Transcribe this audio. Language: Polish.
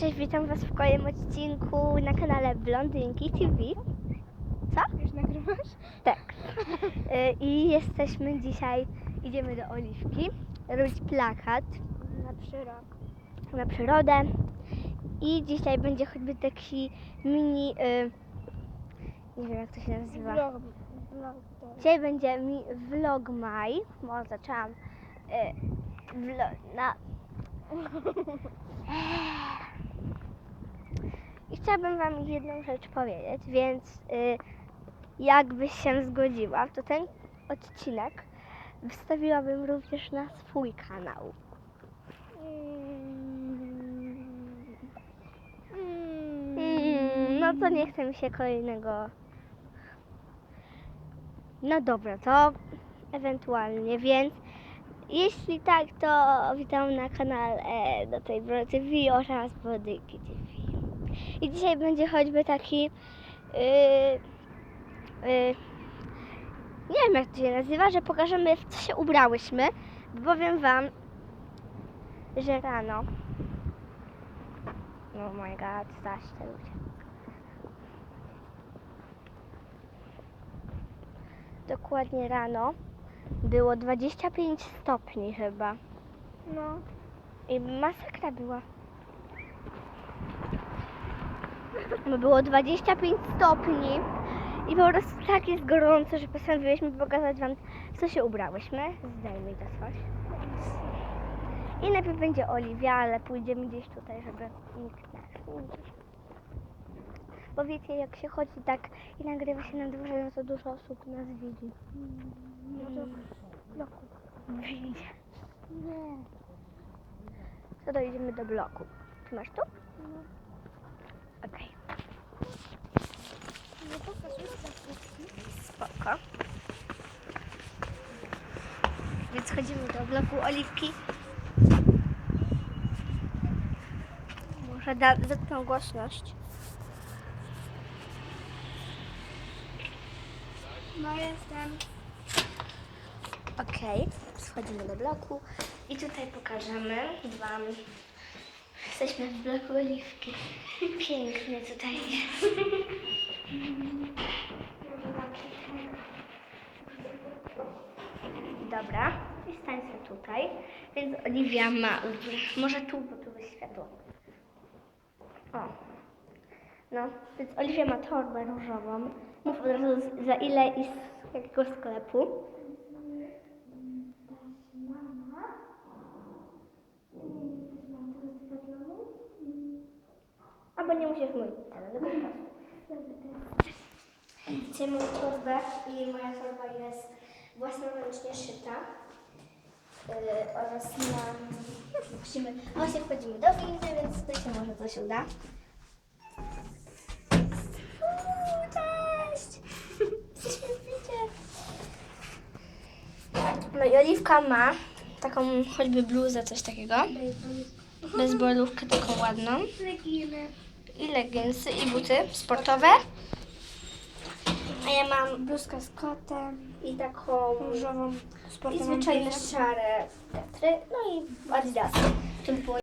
Cześć, witam Was w kolejnym odcinku na kanale Blondynki TV. Co? Już nagrywasz? Tak. Y, I jesteśmy dzisiaj, idziemy do Oliwki, robić plakat Na przyrok. na przyrodę. I dzisiaj będzie choćby taki mini, y, nie wiem jak to się nazywa. Vlog. Vlog to. Dzisiaj będzie mi vlog maj, bo zaczęłam y, vlo, na... Chciałabym Wam jedną rzecz powiedzieć, więc y, jakbyś się zgodziła, to ten odcinek wstawiłabym również na swój kanał. Mm, no to nie chce mi się kolejnego. No dobra, to ewentualnie, więc jeśli tak, to witam na kanale do tej TV oraz Bodyki TV. I dzisiaj będzie choćby taki yy, yy, nie wiem jak to się nazywa, że pokażemy w co się ubrałyśmy, bo powiem wam, że rano Oh my god, zaś te ludzie. Dokładnie rano było 25 stopni chyba. No. I masakra była. Było 25 stopni i po prostu tak jest gorąco, że postanowiłyśmy pokazać Wam, co się ubrałyśmy. Zdejmij to coś. I najpierw będzie Oliwia, ale pójdziemy gdzieś tutaj, żeby nikt nas nie. Bo wiecie, jak się chodzi tak i nagrywa się na dworze, no to dużo osób nas widzi. No bloku. Widzi. Nie. To dojdziemy do bloku. Ty masz tu? No. Okej. No pokaż ustawki. Spoko. Więc chodzimy do bloku Oliwki. Może da, zetnę głośność. No jestem. Okej, schodzimy do bloku i tutaj pokażemy Wam. Jesteśmy w bloku Oliwki. Pięknie tutaj jest. Dobra, i stań sobie tutaj. Więc Oliwia ma, może tu, bo tu jest światło. O. No, więc Oliwia ma torbę różową. Mów od razu za ile i z jakiego sklepu. Albo nie musisz mówić teraz, tylko po prostu. Dzisiaj mam torbę i moja torba jest własnoręcznie szyta. Yy, oraz mam... Musimy... Właśnie wchodzimy do windy, więc tutaj się może coś uda. Uuu, Cześć! Jesteśmy w windzie. No i Oliwka ma taką choćby bluzę, coś takiego. Bezbolówkę taką ładną. I leginsy, i buty sportowe. A ja mam Bluzka z kotem. i taką Różową i sportową zwyczajne bluzę. szare tetry, no i adidasy. Było